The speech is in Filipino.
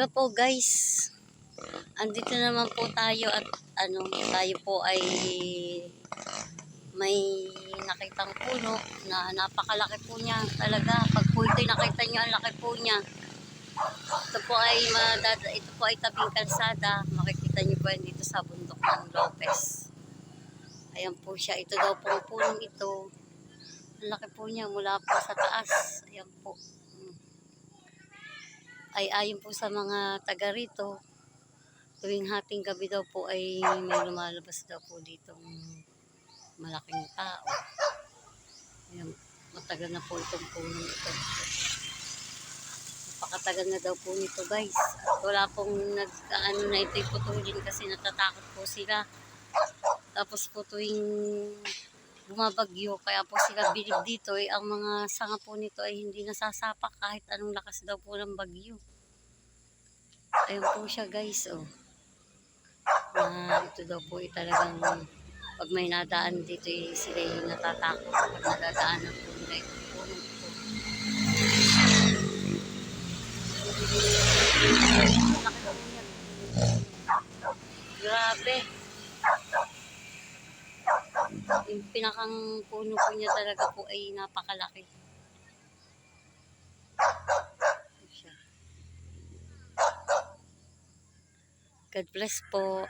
Hello po guys. Andito naman po tayo at ano, tayo po ay may nakitang puno na napakalaki po niya talaga. Pag po ito'y nakita niyo, ang laki po niya. Ito po ay madada, ito po ay tabing kalsada. Makikita niyo po yan dito sa bundok ng Lopez. Ayan po siya. Ito daw po punong ito. Ang laki po niya mula po sa taas. Ayan po. Ay ayon po sa mga taga rito, tuwing hating gabi daw po ay may lumalabas daw po ditong malaking tao. Ayan, matagal na po itong punong ito. Napakatagal na daw po nito guys. At wala pong nag, ano na ito'y putulin kasi natatakot po sila. Tapos po tuwing bumabagyo, kaya po sila bilib dito, eh, ang mga sanga po nito ay hindi nasasapak kahit anong lakas daw po ng bagyo. Ayun po siya guys, oh. Na ito daw po ay talagang pag may nadaan dito, eh, sila yung natatakot pag nadadaanan po nila ito. Grabe. Yung pinakang puno po niya talaga po ay napakalaki. God bless po.